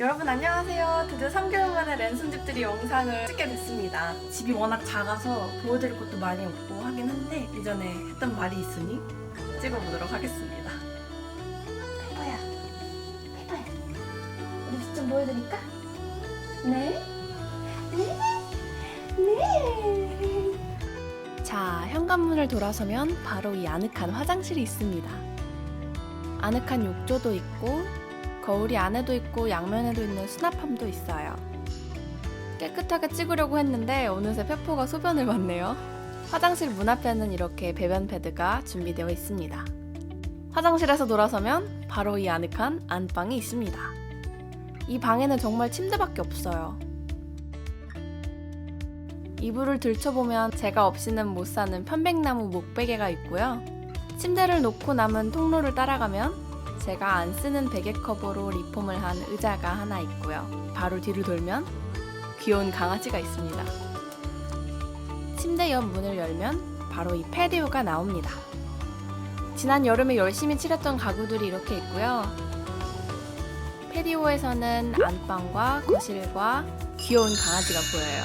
여러분 안녕하세요. 드디어 3개월 만에 랜선집들이 영상을 찍게 됐습니다. 집이 워낙 작아서 보여드릴 것도 많이 없고 하긴 한데 이전에 했던 말이 있으니 찍어보도록 하겠습니다. 페퍼야, 페퍼야, 우리 집좀 보여드릴까? 네? 네? 네. 자, 현관문을 돌아서면 바로 이 아늑한 화장실이 있습니다. 아늑한 욕조도 있고 거울이 안에도 있고 양면에도 있는 수납함도 있어요. 깨끗하게 찍으려고 했는데 어느새 페퍼가 소변을 봤네요. 화장실 문 앞에는 이렇게 배변 패드가 준비되어 있습니다. 화장실에서 돌아서면 바로 이 아늑한 안방이 있습니다. 이 방에는 정말 침대밖에 없어요. 이불을 들춰보면 제가 없이는 못 사는 편백나무 목베개가 있고요. 침대를 놓고 남은 통로를 따라가면 제가 안 쓰는 베개 커버로 리폼을 한 의자가 하나 있고요. 바로 뒤를 돌면 귀여운 강아지가 있습니다. 침대 옆 문을 열면 바로 이 패디오가 나옵니다. 지난 여름에 열심히 칠했던 가구들이 이렇게 있고요. 패디오에서는 안방과 거실과 귀여운 강아지가 보여요.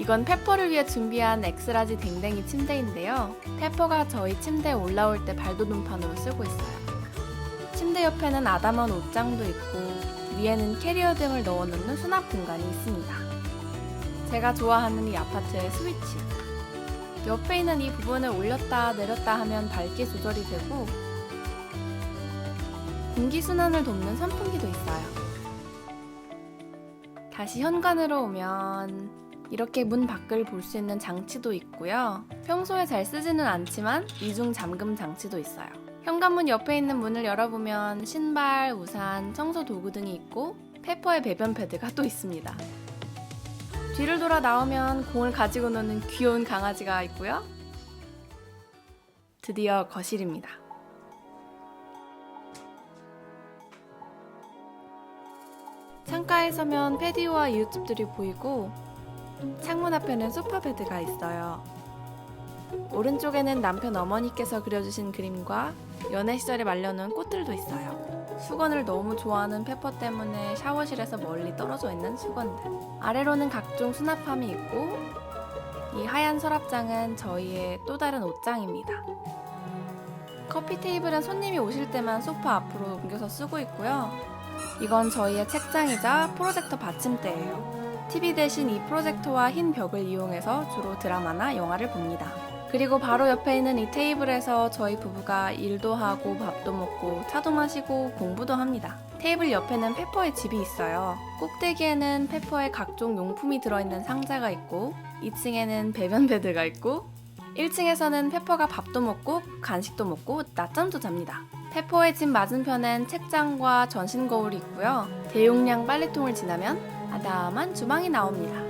이건 페퍼를 위해 준비한 엑스라지 댕댕이 침대인데요. 페퍼가 저희 침대에 올라올 때 발도둑판으로 쓰고 있어요. 침대 옆에는 아담한 옷장도 있고 위에는 캐리어 등을 넣어놓는 수납 공간이 있습니다. 제가 좋아하는 이 아파트의 스위치. 옆에 있는 이 부분을 올렸다 내렸다 하면 밝기 조절이 되고 공기순환을 돕는 선풍기도 있어요. 다시 현관으로 오면 이렇게 문 밖을 볼 수 있는 장치도 있고요. 평소에 잘 쓰지는 않지만 이중 잠금 장치도 있어요. 현관문 옆에 있는 문을 열어보면 신발, 우산, 청소 도구 등이 있고 페퍼의 배변 패드가 또 있습니다. 뒤를 돌아 나오면 공을 가지고 노는 귀여운 강아지가 있고요. 드디어 거실입니다. 창가에 서면 패디오와 이웃집들이 보이고 창문 앞에는 소파 베드가 있어요. 오른쪽에는 남편 어머니께서 그려주신 그림과 연애 시절에 말려놓은 꽃들도 있어요. 수건을 너무 좋아하는 페퍼 때문에 샤워실에서 멀리 떨어져 있는 수건들. 아래로는 각종 수납함이 있고 이 하얀 서랍장은 저희의 또 다른 옷장입니다. 커피 테이블은 손님이 오실 때만 소파 앞으로 옮겨서 쓰고 있고요. 이건 저희의 책장이자 프로젝터 받침대예요. TV 대신 이 프로젝터와 흰 벽을 이용해서 주로 드라마나 영화를 봅니다. 그리고 바로 옆에 있는 이 테이블에서 저희 부부가 일도 하고 밥도 먹고 차도 마시고 공부도 합니다. 테이블 옆에는 페퍼의 집이 있어요. 꼭대기에는 페퍼의 각종 용품이 들어있는 상자가 있고 2층에는 배변 베드가 있고 1층에서는 페퍼가 밥도 먹고 간식도 먹고 낮잠도 잡니다. 페퍼의 집 맞은편엔 책장과 전신 거울이 있고요. 대용량 빨래통을 지나면 아담한 주방이 나옵니다.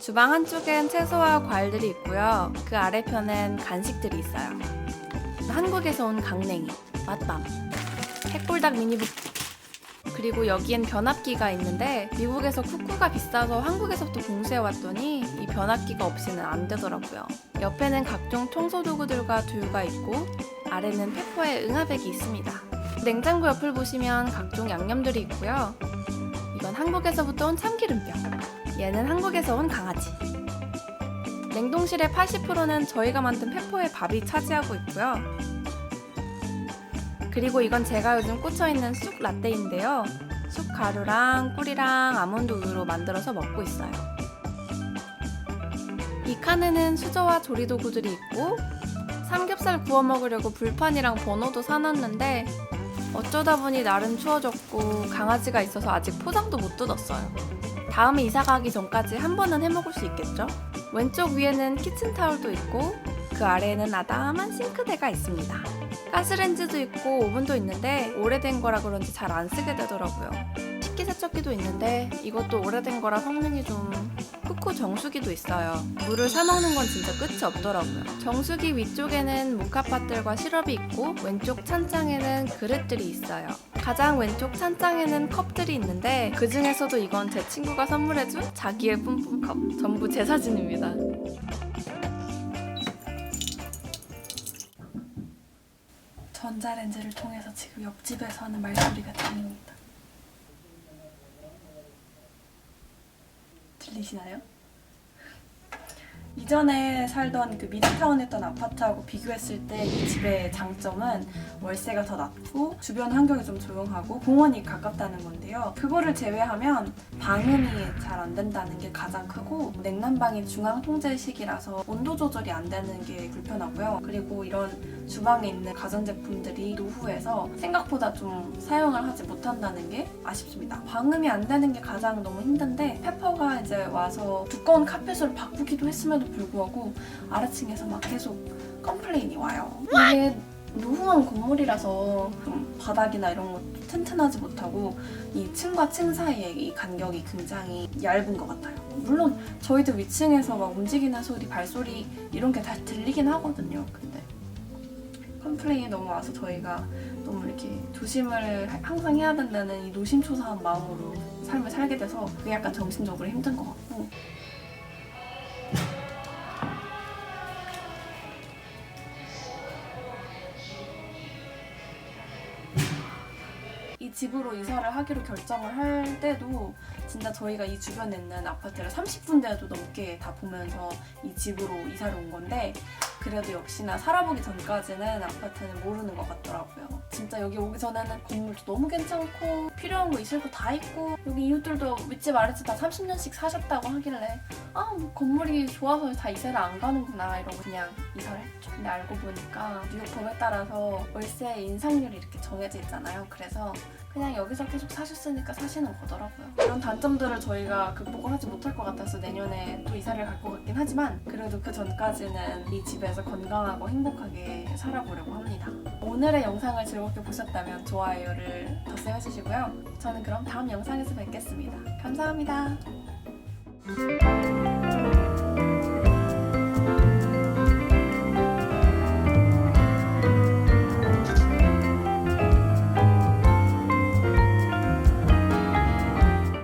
주방 한쪽엔 채소와 과일들이 있고요. 그 아래편엔 간식들이 있어요. 한국에서 온 강냉이, 맛밤, 핵불닭 미니부 그리고 여기엔 변압기가 있는데 미국에서 쿠쿠가 비싸서 한국에서부터 공수해 왔더니 이 변압기가 없이는 안 되더라고요. 옆에는 각종 청소 도구들과 두유가 있고 아래는 페퍼의 응아백이 있습니다. 냉장고 옆을 보시면 각종 양념들이 있고요. 이건 한국에서부터 온 참기름병. 얘는 한국에서 온 강아지. 냉동실의 80%는 저희가 만든 페퍼의 밥이 차지하고 있고요. 그리고 이건 제가 요즘 꽂혀있는 쑥 라떼인데요. 쑥 가루랑 꿀이랑 아몬드 우유로 만들어서 먹고 있어요. 이 칸에는 수저와 조리 도구들이 있고 삼겹살 구워 먹으려고 불판이랑 버너도 사놨는데 어쩌다 보니 나름 추워졌고 강아지가 있어서 아직 포장도 못 뜯었어요. 다음에 이사 가기 전까지 한 번은 해 먹을 수 있겠죠? 왼쪽 위에는 키친타올도 있고 그 아래에는 아담한 싱크대가 있습니다. 가스렌지도 있고 오븐도 있는데 오래된 거라 그런지 잘 안 쓰게 되더라고요. 새끼세척기도 있는데 이것도 오래된 거라 성능이 좀 쿠쿠 정수기도 있어요. 물을 사먹는 건 진짜 끝이 없더라고요. 정수기 위쪽에는 모카팟들과 시럽이 있고 왼쪽 찬장에는 그릇들이 있어요. 가장 왼쪽 찬장에는 컵들이 있는데 그 중에서도 이건 제 친구가 선물해준 자기의 뿜뿜컵. 전부 제 사진입니다. 전자렌즈를 통해서 지금 옆집에서 하는 말소리가 들립니다. 들리시나요? 이전에 살던 그 미드타운에 있던 아파트하고 비교했을 때 이 집의 장점은 월세가 더 낮고 주변 환경이 좀 조용하고 공원이 가깝다는 건데요. 그거를 제외하면 방음이 잘 안 된다는 게 가장 크고 냉난방이 중앙 통제식이라서 온도 조절이 안 되는 게 불편하고요. 그리고 이런 주방에 있는 가전제품들이 노후해서 생각보다 좀 사용을 하지 못한다는 게 아쉽습니다. 방음이 안 되는 게 가장 너무 힘든데 페퍼가 이제 와서 두꺼운 카펫으로 바꾸기도 했음에도 불구하고 아래층에서 막 계속 컴플레인이 와요. 이게 노후한 건물이라서 좀 바닥이나 이런 것도 튼튼하지 못하고 이 층과 층 사이의 이 간격이 굉장히 얇은 것 같아요. 물론 저희도 위층에서 막 움직이는 소리, 발소리 이런 게 다 들리긴 하거든요. 근데 컴플레인이 너무 와서 저희가 너무 이렇게 조심을 하- 항상 해야 된다는 이 노심초사한 마음으로 삶을 살게 돼서 그게 약간 정신적으로 힘든 것 같고. 이 집으로 이사를 하기로 결정을 할 때도 진짜 저희가 이 주변에 있는 아파트를 30군데도 넘게 다 보면서 이 집으로 이사를 온 건데 그래도 역시나 살아보기 전까지는 아파트는 모르는 것 같더라고요. 진짜 여기 오기 전에는 건물도 너무 괜찮고 필요한 거 있을 거 다 있고 여기 이웃들도 윗집 아랫집 다 30년씩 사셨다고 하길래 아 뭐 건물이 좋아서 다 이사를 안 가는구나 이러고 그냥 이사를 했죠. 근데 알고 보니까 뉴욕 법에 따라서 월세 인상률이 이렇게 정해져 있잖아요. 그래서 그냥 여기서 계속 사셨으니까 사시는 거더라고요. 이런 단점들을 저희가 극복을 하지 못할 것 같아서 내년에 또 이사를 갈 것 같긴 하지만 그래도 그 전까지는 이 집에서 건강하고 행복하게 살아보려고 합니다. 오늘의 영상을 즐겁게 보셨다면 좋아요를 덧셈 해주시고요. 저는 그럼 다음 영상에서 뵙겠습니다. 감사합니다.